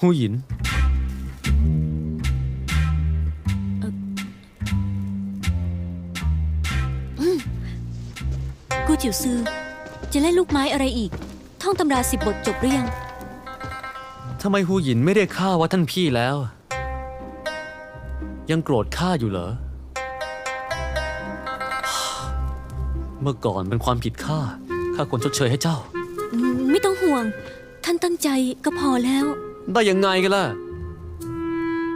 หูหยิน กูจิวซือ จะเล่นลูกไม้อะไรอีก ท่องตำราสิบบทจบหรือยัง ทำไมหูหยินไม่ได้ฆ่าว่าท่านพี่แล้ว ยังโกรธข้าอยู่เหรอ เมื่อก่อนเป็นความผิดข้า ข้าควรชดเชยให้เจ้าอืมไม่ต้องห่วง ท่านตั้งใจก็พอแล้ว ได้ยังไงกันล่ะ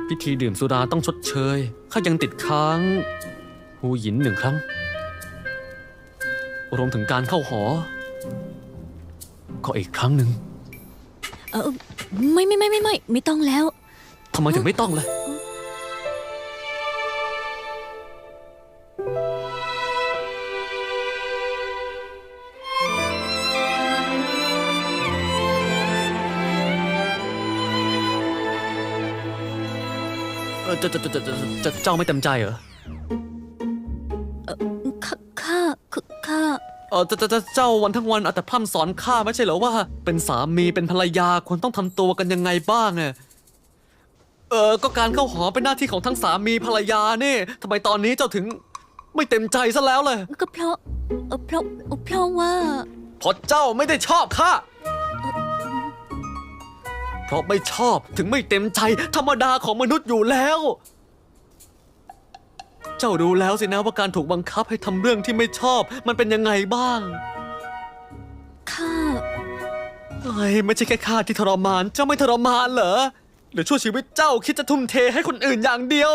พิธีดื่มสุราต้องชดเชย ข้ายังติดค้างหูหยินหนึ่งครั้ง รวมถึงการเข้าหอ ก็อีกครั้งหนึ่ง เออไม่ไม่ไม่ไม่ไม่ไม่ต้องแล้ว ทำไมถึงไม่ต้องล่ะ เออจะจะจะจะจะจะเจ้าไม่เต็มใจเหรอข้าข้าคือข้าเออจะจะจะเจ้าวันทั้งวันเอาแต่พร่ำสอนข้าไม่ใช่เหรอว่า เป็นสามีเป็นภรรยาควรต้องทำตัวกันยังไงบ้างอะเออก็การเข้าหอเป็นหน้าที่ของทั้งสามีภรรยานี่ทำไมตอนนี้เจ้าถึงไม่เต็มใจซะแล้วเลย ก็เพราะเออเพราะเพราะว่าเพราะเจ้าไม่ได้ชอบข้า เพราะไม่ชอบถึงไม่เต็มใจธรรมดาของมนุษย์อยู่แล้ว เจ้ารู้แล้วสินะว่าการถูกบังคับให้ทำเรื่องที่ไม่ชอบ มันเป็นยังไงบ้างข้าเอ้ยไม่ใช่แค่ข้าที่ทรมาน เจ้าไม่ทรมานเหรอหรือชั่วชีวิตเจ้าคิดจะทุ่มเทให้คนอื่นอย่างเดียว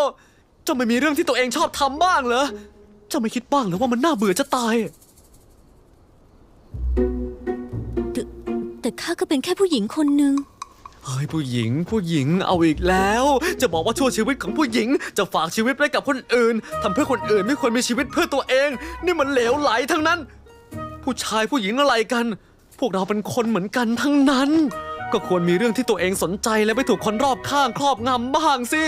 เจ้าไม่มีเรื่องที่ตัวเองชอบทำบ้างเหรอ เจ้าไม่คิดบ้างเหรอว่ามันน่าเบื่อจะตาย แต่แต่ข้าก็เป็นแค่ผู้หญิงคนหนึ่ง เฮ้ยผู้หญิงผู้หญิงเอาอีกแล้ว จะบอกว่าชั่วชีวิตของผู้หญิง จะฝากชีวิตไว้กับคนอื่นทำเพื่อคนอื่นไม่ควรมีชีวิตเพื่อตัวเอง นี่มันเหลวไหลทั้งนั้น ผู้ชายผู้หญิงอะไรกัน พวกเราเป็นคนเหมือนกันทั้งนั้น ก็ควรมีเรื่องที่ตัวเองสนใจและไม่ถูกคนรอบข้างครอบงำบ้างสิ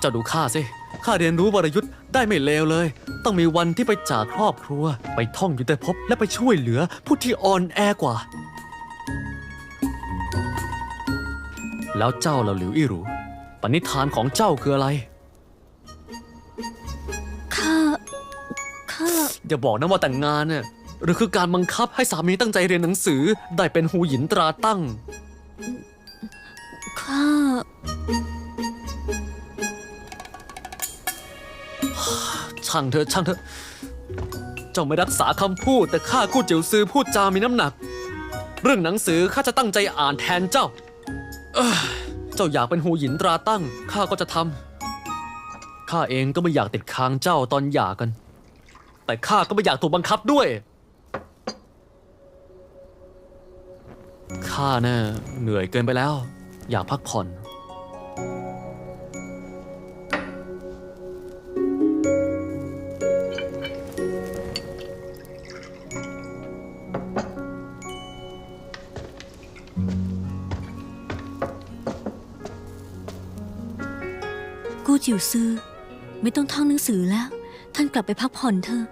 เจ้าดูข้าสิข้าเรียนรู้วรยุทธ์ได้ไม่เลวเลย ต้องมีวันที่ไปจากครอบครัว ไปท่องอยู่แต่พบและไปช่วยเหลือผู้ที่อ่อนแอกว่า แล้วเจ้าล่ะหลิวอี้หรูปณิธานของเจ้าคืออะไร ข้า ข้า อย่าบอกนะว่าแต่งงานน่ะหรือคือการบังคับให้สามีตั้งใจเรียนหนังสือได้เป็นหูหยินตราตั้ง ข้า ช่างเถอะช่างเถอะ เจ้าไม่รักษาคำพูด แต่ข้ากู้เจียวซือพูดจามีน้ำหนัก เรื่องหนังสือข้าจะตั้งใจอ่านแทนเจ้าเออเจ้าอยากเป็นหูหยินตราตั้ง ข้าก็จะทำข้าเองก็ไม่อยากติดค้างเจ้าตอนหย่ากัน แต่ข้าก็ไม่อยากถูกบังคับด้วยข้าเน่ะเหนื่อยเกินไปแล้ว อยากพักผ่อน จิวซือ ไม่ต้องท่องหนังสือแล้ว ท่านกลับไปพักผ่อนเถอะ